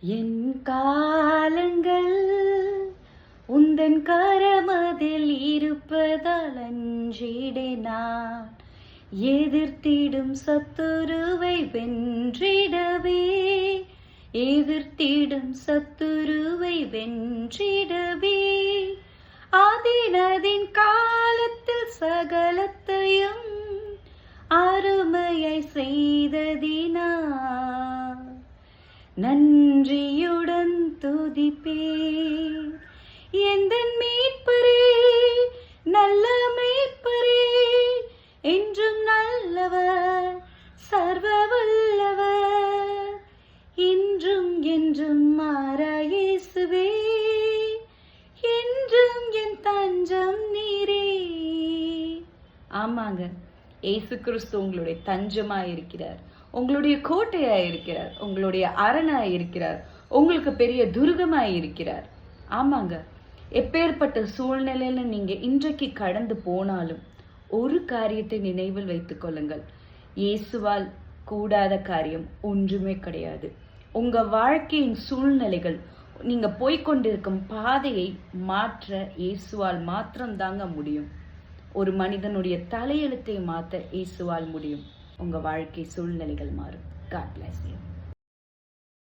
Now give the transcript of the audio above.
என் காலங்கள் உந்தன் கரமதில் இருப்பதால் அஞ்சிடே நான். எதிர்த்திடும் சத்துருவை வென்றிடவே எதிர்த்திடும் சத்துருவை வென்றிடவே. ஆதினதின் காலத்தில் சகலத்தையும் அருமையை செய்ததினா நன்றியுடன் துதிப்பேன். எந்த மீட்பரே நல்ல மீட்பரே என்றும் நல்லவர் சர்வ வல்லவர் இன்றும் என்றும் மாறாயேசுவே என்றும் என் தஞ்சம் நீரே. ஆமாங்க ஏசு கிறிஸ்து உங்களுடைய தஞ்சமா இருக்கிறார் உங்களுடைய கோட்டையாய் இருக்கிறார் உங்களுடைய அரணாய் இருக்கிறார் உங்களுக்கு பெரிய துர்கமாய் இருக்கிறார் ஆமாங்க எப்பேற்பட்ட சூழ்நிலையில நீங்க இன்றைக்கு கடந்து போனாலும் ஒரு காரியத்தை நினைவில் வைத்துக் கொள்ளுங்கள். இயேசுவால் கூடாத காரியம் ஒன்றுமே கிடையாது. உங்க வாழ்க்கையின் சூழ்நிலைகள் நீங்க போய்கொண்டிருக்கும் பாதையை மாற்ற இயேசுவால் மாத்திரம் தாங்க முடியும். ஒரு மனிதனுடைய தலையெழுத்தை மாற்ற இயேசுவால் முடியும். உங்கள் வாழ்க்கை சூழ்நிலைகள் மாறும். God bless you